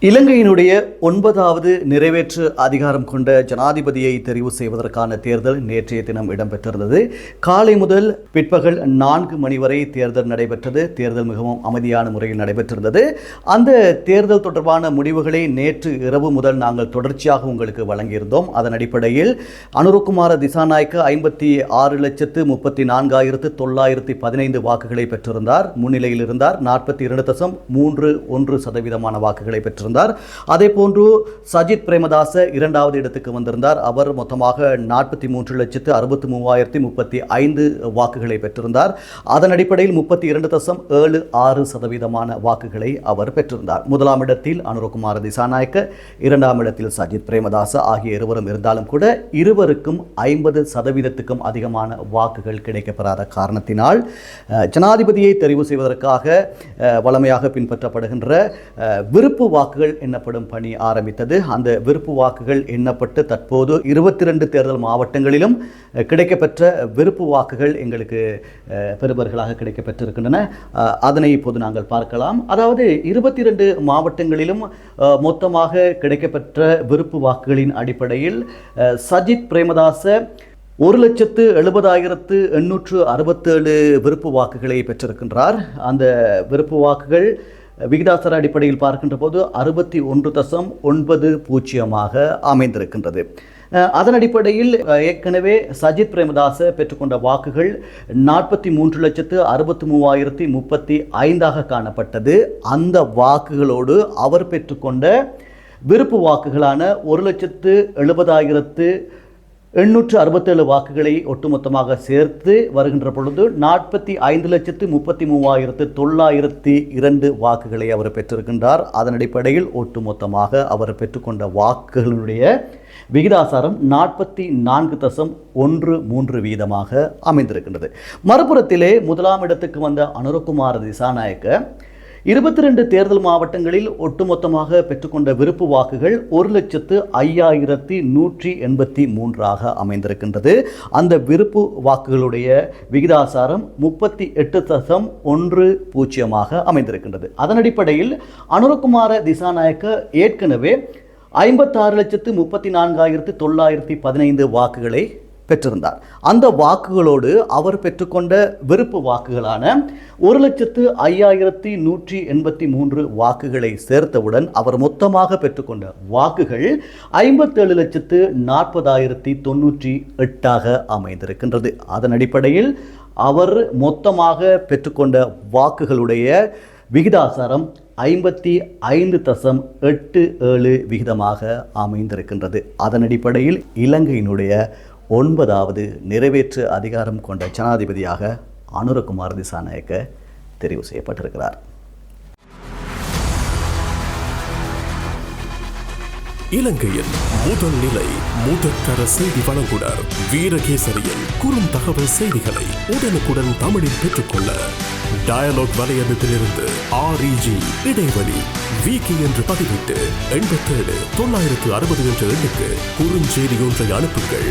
இலங்கையினுடைய ஒன்பதாவது நிறைவேற்று அதிகாரம் கொண்ட ஜனாதிபதியை தெரிவு செய்வதற்கான தேர்தல் நேற்றைய தினம் இடம்பெற்றிருந்தது. காலை முதல் பிற்பகல் நான்கு மணி வரை தேர்தல் நடைபெற்றது. தேர்தல் மிகவும் அமைதியான முறையில் நடைபெற்றிருந்தது. அந்த தேர்தல் தொடர்பான முடிவுகளை நேற்று இரவு முதல் நாங்கள் தொடர்ச்சியாக உங்களுக்கு வழங்கியிருந்தோம். அதன் அடிப்படையில் அனுருகுமார திசாநாயக்க ஐம்பத்தி ஆறு லட்சத்து முப்பத்தி நான்காயிரத்து தொள்ளாயிரத்தி பதினைந்து வாக்குகளை பெற்றிருந்தார். முன்னிலையில் இருந்தார். நாற்பத்தி இரண்டு தசம் மூன்று ஒன்று சதவீதமான வாக்குகளை பெற்றிருந்தார். பெற்றிருந்தார் அதே போன்று சஜித் பிரேமதாச இரண்டாவது இடத்துக்கு வந்திருந்தார். அவர் மொத்தமாக நாற்பத்தி மூன்று லட்சத்து அறுபத்தி மூவாயிரத்தி முப்பத்தி ஐந்து வாக்குகளை பெற்றிருந்தார். அதன் அடிப்படையில் முப்பத்தி இரண்டு தசம் ஏழு ஆறு சதவீதமான வாக்குகளை அவர் பெற்றிருந்தார். முதலாம் இடத்தில் அனுரகுமார திசாநாயக்க இரண்டாம் இடத்தில் சஜித் பிரேமதாச ஆகிய இருவரும் இருந்தாலும் கூட இருவருக்கும் ஐம்பது சதவீதத்துக்கும் அதிகமான வாக்குகள் கிடைக்கப்பெறாத காரணத்தினால் ஜனாதிபதியை தெரிவு செய்வதற்காக வளமையாக பின்பற்றப்படுகின்ற விருப்பு வாக்கு வாக்குகள் எண்ணப்படும் பணி ஆரம்பித்தது. அந்த விருப்பு வாக்குகள் எண்ணப்பட்டு தற்போது இருபத்தி ரெண்டு தேர்தல் மாவட்டங்களிலும் கிடைக்கப்பெற்ற விருப்பு வாக்குகள் எங்களுக்கு பெறுபர்களாக கிடைக்கப்பெற்றிருக்கின்றன. அதனை இப்போது நாங்கள் பார்க்கலாம். அதாவது இருபத்தி ரெண்டு மாவட்டங்களிலும் மொத்தமாக கிடைக்கப்பெற்ற விருப்பு வாக்குகளின் அடிப்படையில் சஜித் பிரேமதாச ஒரு லட்சத்து எழுபதாயிரத்து எண்ணூற்று அறுபத்தேழு விருப்பு வாக்குகளை பெற்றிருக்கின்றார். அந்த விருப்பு வாக்குகள் விகிதாசார அடிப்படையில் பார்க்கின்ற போது அறுபத்தி ஒன்று தசம் ஒன்பது பூஜ்ஜியமாக அமைந்திருக்கின்றது. அதன் அடிப்படையில் ஏற்கனவே சஜித் பிரேமதாச பெற்றுக்கொண்ட வாக்குகள் நாற்பத்தி மூன்று லட்சத்து அறுபத்தி மூவாயிரத்தி முப்பத்தி ஐந்தாக காணப்பட்டது. அந்த வாக்குகளோடு அவர் பெற்றுக்கொண்ட விருப்பு வாக்குகளான ஒரு லட்சத்து எழுபதாயிரத்து எண்ணூற்று அறுபத்தேழு வாக்குகளை ஒட்டுமொத்தமாக சேர்த்து வருகின்ற பொழுது நாற்பத்தி ஐந்து லட்சத்து முப்பத்தி மூவாயிரத்து தொள்ளாயிரத்தி இரண்டு வாக்குகளை அவர் பெற்றிருக்கின்றார். அதன் அடிப்படையில் ஒட்டுமொத்தமாக அவர் பெற்றுக்கொண்ட வாக்குகளுடைய விகிதாசாரம் நாற்பத்தி நான்கு தசம் ஒன்று மூன்று வீதமாக அமைந்திருக்கின்றது. மறுபுறத்திலே முதலாம் இடத்துக்கு வந்த அனுரகுமார் திசாநாயக்க இருபத்தி ரெண்டு தேர்தல் மாவட்டங்களில் ஒட்டுமொத்தமாக பெற்றுக்கொண்ட விருப்பு வாக்குகள் ஒரு லட்சத்து ஐயாயிரத்தி நூற்றி எண்பத்தி மூன்றாக அமைந்திருக்கின்றது. அந்த விருப்பு வாக்குகளுடைய விகிதாசாரம் முப்பத்தி எட்டு தசம் ஒன்று பூஜ்ஜியமாக அமைந்திருக்கின்றது. அதன் அடிப்படையில் அனுரகுமார திசாநாயக்க ஏற்கனவே ஐம்பத்தாறு லட்சத்து முப்பத்தி நான்காயிரத்து தொள்ளாயிரத்தி பதினைந்து வாக்குகளை பெற்றிருந்தார். அந்த வாக்குகளோடு அவர் பெற்றுக்கொண்ட விருப்பு வாக்குகளான ஒரு லட்சத்து ஐயாயிரத்தி நூற்றி எண்பத்தி மூன்று வாக்குகளை சேர்த்தவுடன் அவர் மொத்தமாக பெற்றுக்கொண்ட வாக்குகள் ஐம்பத்தேழு லட்சத்து நாற்பதாயிரத்தி தொண்ணூற்றி எட்டாக அமைந்திருக்கின்றது. அதன் அடிப்படையில் அவர் மொத்தமாக பெற்றுக்கொண்ட வாக்குகளுடைய விகிதாசாரம் ஐம்பத்தி ஐந்து தசம் எட்டு ஏழு விகிதமாக அமைந்திருக்கின்றது. அதன் அடிப்படையில் இலங்கையினுடைய ஒன்பதாவது நிறைவேற்று அதிகாரம் கொண்ட ஜனாதிபதியாக அனுரகுமார் திசாநாயக்க தெரிவு செய்யப்பட்டிருக்கிறார். இலங்கையின் முதல் நிலை முதற்கர செய்தி வழங்குனர் வீரகேசரியின் குறும் தகவல் செய்திகளை உடனுக்குடன் தமிழில் பெற்றுக்கொள்ள டயலாக் வலையமைப்பிலிருந்து ஆர்இஜி இடைவெளி விகி என்று பதிவிட்டு எண்பத்தேழு தொள்ளாயிரத்து அறுபது என்ற எண்ணுக்கு குறுஞ்செய்தி ஒன்றை அனுப்புங்கள்.